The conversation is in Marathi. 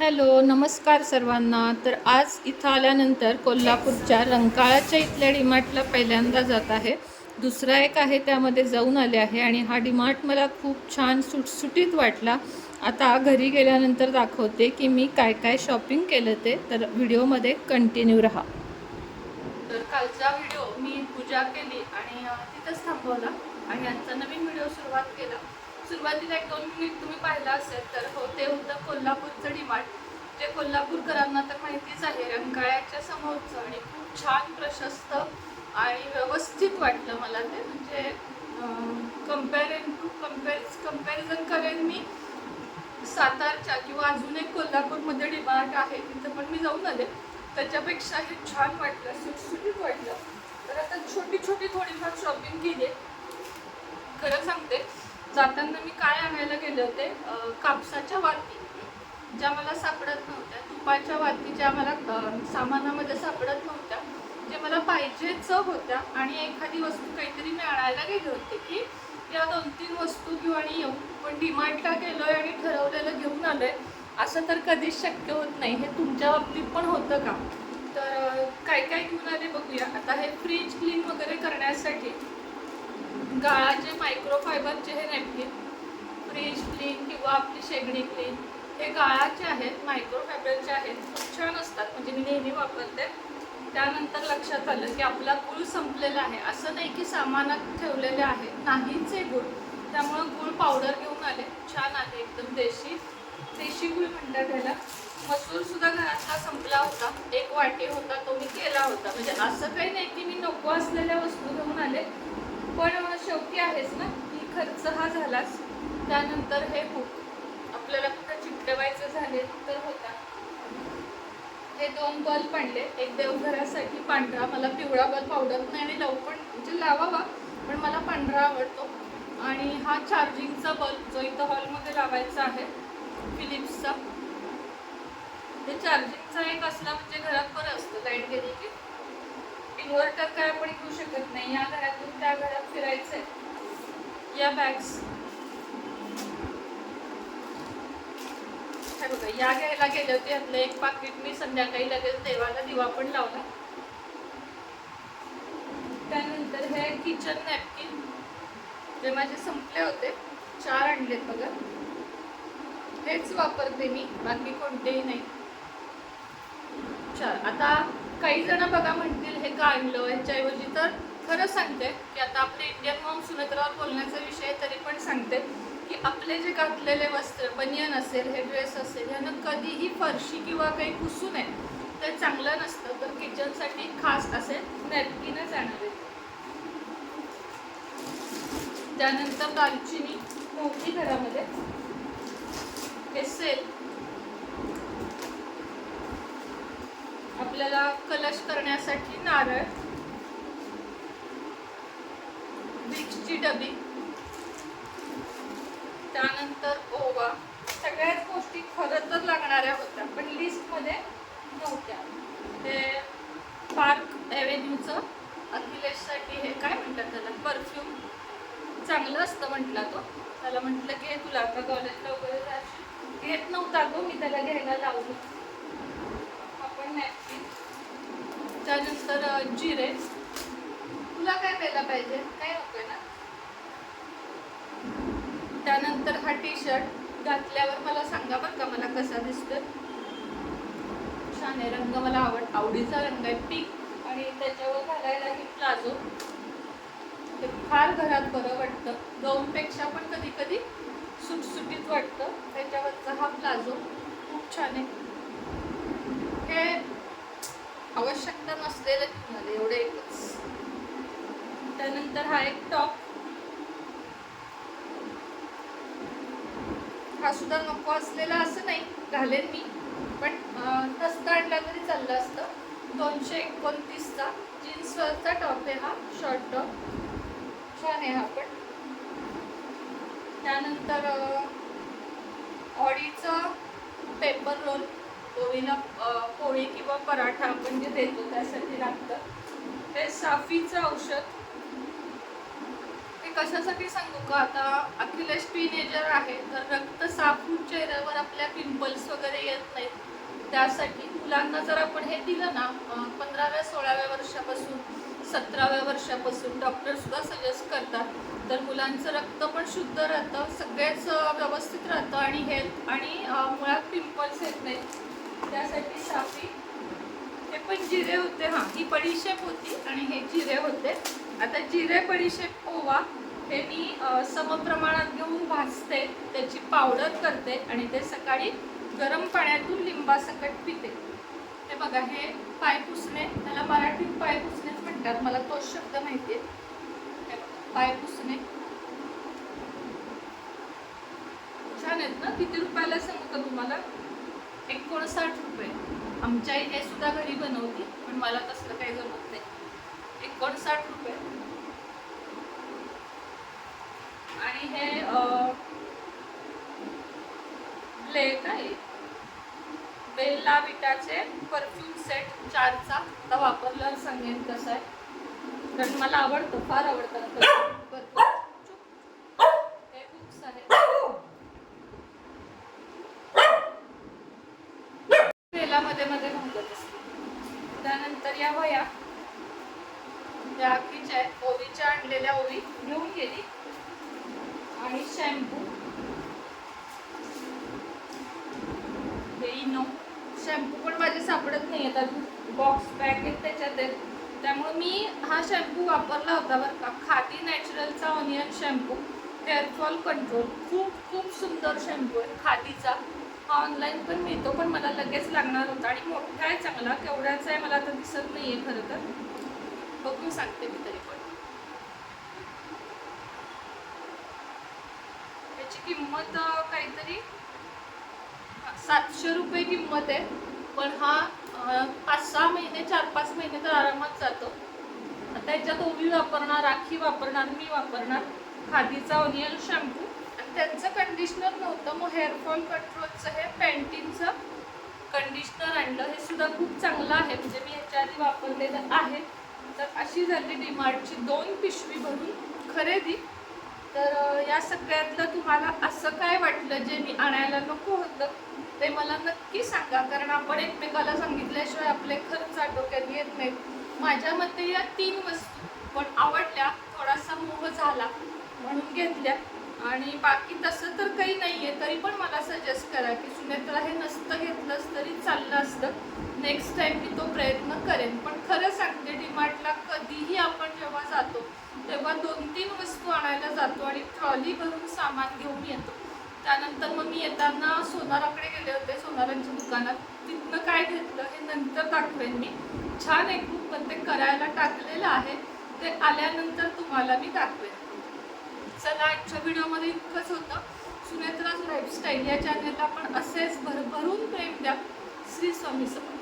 हॅलो नमस्कार सर्वांना. तर आज इथं आल्यानंतर कोल्हापूरच्या रंकाळाच्या इथल्या डीमार्टला पहिल्यांदा जात आहे. दुसरा एक आहे त्यामध्ये जाऊन आले आहे आणि हा डीमार्ट मला खूप छान सुटसुटीत वाटला. आता घरी गेल्यानंतर दाखवते की मी काय काय शॉपिंग केलं ते. तर व्हिडिओमध्ये कंटिन्यू राहा. तर कालचा व्हिडिओ मी पूजा केली आणि तिथंच थांबवला आणि आजचा नवीन व्हिडिओ सुरुवात केला. सुरुवातीला एक दोन मिनिट तुम्ही पाहिला असेल तर हो ते होतं कोल्हापूरचं डिमांड. जे कोल्हापूरकरांना तर माहितीच आहे रंकाळ्याच्या समोरचं आणि खूप छान प्रशस्त आणि व्यवस्थित वाटलं मला ते. म्हणजे कम्पॅरेन टू कम्पॅरिज कंपॅरिझन करेन मी. सातारच्या किंवा अजून एक कोल्हापूरमध्ये डिमार्ट आहे तिथं पण मी जाऊन आले. त्याच्यापेक्षा हे छान वाटलं सुटसुटीत वाटलं. तर आता छोटी छोटी थोडीफार शॉपिंग केली. खरं सांगते जाताना मी काय आणायला गेले होते? कापसाच्या वाती. ज्या मला सापडत नव्हत्या. तुपाच्या वाती ज्या मला सामानामध्ये सापडत नव्हत्या. जे मला पाहिजेच होत्या. आणि एखादी वस्तू काहीतरी मी आणायला गेले होते की या दोन तीन वस्तू घेऊ आणि येऊ पण डिमांडला गेलो आहे आणि ठरवलेलं घेऊन आलो आहे असं तर कधीच शक्य होत नाही. हे तुमच्या बाबतीत पण होतं का? तर काय काय घेऊन आले बघूया. आता हे फ्रीज क्लीन वगैरे करण्यासाठी गाळाचे मायक्रोफायबरचे हे नॅपकिन फ्रीज क्लीन किंवा आपली शेगडी क्लीन हे गाळाचे आहेत मायक्रोफायबरचे आहेत. खूप छान असतात म्हणजे मी नेहमी वापरते. त्यानंतर लक्षात आलं की आपला गुळ संपलेला आहे. असं नाही की सामानात ठेवलेले आहे. नाहीच आहे गुळ. त्यामुळं गुळ पावडर घेऊन आले. छान आहे एकदम देशी. देशी गुळ म्हणतात त्याला. मसूरसुद्धा घरातला संपला होता. एक वाटी होता तो मी केला होता. म्हणजे असं काही नाही की मी नको असलेल्या वस्तू घेऊन आले. पण शेवटी आहेच ना की खर्च हा झालाच. त्यानंतर हे हुक आपल्याला कुठं चिटकवायचं झाले तर होता. हे दोन बल्ब आणले एक देवघरासाठी पांढरा मला पिवळा बल्ब आवडत नाही आणि लव पण म्हणजे लावावा पण मला पांढरा आवडतो. आणि हा चार्जिंगचा बल्ब जो इथं हॉलमध्ये लावायचा आहे फिलिप्सचा ते चार्जिंगचा एक असला म्हणजे घरात बरं असतं लाइट गेली की. इन्व्हर्टर काय आपण घेऊ शकत नाही. या घरातून त्या घरात फिरायचंय. या बॅग्स बघा या घ्यायला गेले होते यातलं एक पाकिट. मी संध्याकाळी लगेच देवाला दिवा पण लावला. त्यानंतर हे किचन नॅपकिन जे माझे संपले होते चार आणलेत बघा. हेच वापरते मी बाकी कोणतेही नाही. चार. आता काही जण बघा म्हणतील हे का आणलं ह्याच्याऐवजी तर खरं सांगते की आता आपले इंडियन मॉम सुनेत्रावर बोलण्याचा विषय तरी पण सांगते की आपले जे घातलेले वस्त्र बनियन असेल हे ड्रेस असेल ह्यानं कधीही फरशी किंवा काही पुसू नये. ते चांगलं नसतं तर किचनसाठी खास असे नॅपकिनच आणावे त्यानंतर दालचिनी मोठी घरामध्ये. हे सेल आपल्याला कलश करण्यासाठी नारळ विक्सची डबी त्यानंतर ओवा सगळ्याच गोष्टी खरं तर लागणाऱ्या होत्या पण लिस्टमध्ये नव्हत्या. ते पार्क ॲव्हेन्यूचं अखिलेशसाठी हे काय म्हणतात त्याला? परफ्यूम चांगलं असतं म्हटला तो. त्याला म्हटलं घे तुला आता कॉलेजला वगैरे जाशील. घेत नव्हता तो मी त्याला घ्यायला लावलं. आपण नॅपकिन त्यानंतर जिरे तुला काय प्यायला पाहिजे? काय नकोय ना? त्यानंतर हा टी शर्ट घातल्यावर मला सांगा बरं का मला कसा दिसतोय. छान आहे रंग मला आवड आवडीचा रंग आहे पीक आणि त्याच्यावर घालायला ही प्लाझो. ते फार घरात बरं वाटतं. गाऊनपेक्षा पण कधी कधी सुटसुटीत वाटतं. त्याच्यावरचा हा प्लाझो खूप छान आहे. हे आवश्यकता नसलेलं घेऊन एवढं एकच. त्यानंतर हा एक टॉप हा सुद्धा नको असलेला असं नाही घालेन मी. पण नसता आणला तरी चाललं असतं. दोनशे एकोणतीसचा जीन्सवरचा टॉप आहे हा शॉर्ट टॉप छान आहे हा पण. त्यानंतर ऑडीचं पेपर रोल पोळीला पोळी किंवा पराठा आपण जे देतो त्यासाठी लागतं. हे साफीचं औषध. ते कशासाठी सांगू का? आता अखिलेश टीनेजर आहे तर रक्त साफ चेहऱ्यावर आपल्या पिंपल्स वगैरे येत नाहीत. त्यासाठी मुलांना जर आपण हे दिलं ना पंधराव्या सोळाव्या वर्षापासून सतराव्या वर्षापासून डॉक्टर सुद्धा सजेस्ट करतात. तर मुलांचं रक्त पण शुद्ध राहतं सगळेच व्यवस्थित राहतं आणि हेल्थ आणि मुळात पिंपल्स येत नाहीत. त्यासाठी साफी हे पण जिरे होते हां ही बडीशेप होती आणि हे जिरे होते. आता जिरे बडीशेप ओवा हे मी समप्रमाणात घेऊन भाजते त्याची पावडर करते आणि ते सकाळी गरम पाण्यातून लिंबासकट पिते. हे बघा हे पाय पुसणे त्याला मराठीत पाय पुसणेच म्हणतात मला तोच शब्द माहिती आहे. पाय पुसणे छान आहेत ना किती रुपयाला सांगू का तुम्हाला? एकोणसाठ रुपये. आमच्या आई हे सुद्धा घरी बनवते पण मला तसलं काही जमत नाही. एकोणसाठ रुपये. आणि हे ब्लेक आहे. बेल्ला विटाचे परफ्यूम सेट चारचा. आता वापरल्यावर सांगेन कसं आहे. कारण मला आवडतं फार आवडतं भरपूर हे बुक्स आहेत तेलामध्ये मध्ये भाजत असते. त्यानंतर या वया त्या आखीच्या ओवीच्या आणलेल्या ओवी घेऊन गेली. आणि शॅम्पू. हे इनो. शॅम्पू पण माझे सापडत नाही येतात बॉक्स पॅक आहेत त्याच्यात आहेत. त्यामुळे मी हा शॅम्पू वापरला होता बरं का. खादी नॅचरलचा ऑनियन शॅम्पू. हेअरफॉल कंट्रोल खूप खूप सुंदर शॅम्पू आहे. खादीचा. हा ऑनलाईन पण मिळतो पण मला लगेच लागणार होता आणि मोठा आहे चांगला. केवढ्याचा आहे मला आता दिसत नाही आहे खरं तर. बघून सांगते मी तरी पण. त्याची किंमत काहीतरी सातशे रुपये किंमत आहे. पण हा पाच सहा महिने चार पाच महिने तर आरामात जातो. आता याच्यात ओवी वापरणार राखी वापरणार मी वापरणार. खादीचा ऑनियन शॅम्पू. आणि त्यांचं कंडिशनर नव्हतं मग हेअरफॉल कंट्रोलचं हे पॅन्टीनचं कंडिशनर आणलं हे सुद्धा खूप चांगलं आहे. म्हणजे मी ह्याच्या आधी वापरलेलं आहे. तर अशी झाली डीमार्टची दोन पिशवी भरून खरेदी. तर या सगळ्यातलं तुम्हाला असं काय वाटलं जे मी आणायला नको होतं ते मला नक्की सांगा. कारण आपण एकमेकाला सांगितल्याशिवाय आपले खर्च आटोक्यात येत नाहीत. माझ्या मते या तीन वस्तू पण आवडल्या. थोडासा मोह झाला म्हणून घेतल्या. आणि बाकी तसं तर काही नाही आहे तरी पण मला सजेस्ट करा की सुनेत्रा हे नसतं घेतलंच तरी चाललं असतं. नेक्स्ट टाईम मी तो प्रयत्न करेन. पण खरं सांगते डीमार्टला कधीही आपण जेव्हा जातो तेव्हा दोन तीन वस्तू आणायला जातो आणि ट्रॉली भरून सामान घेऊन येतो. त्यानंतर मग मी येताना सोनाराकडे गेले होते सोनारांच्या दुकानात. तिथनं काय घेतलं हे नंतर दाखवेन मी. छान एक पण ते करायला टाकलेलं आहे. ते आल्यानंतर तुम्हाला मी दाखवेन. चला आजच्या व्हिडिओमध्ये इतकंच होतं. सुनेत्राज लाईफस्टाईल या चॅनलला आपण असेच भरभरून प्रेम द्या. श्री स्वामी समर्थ.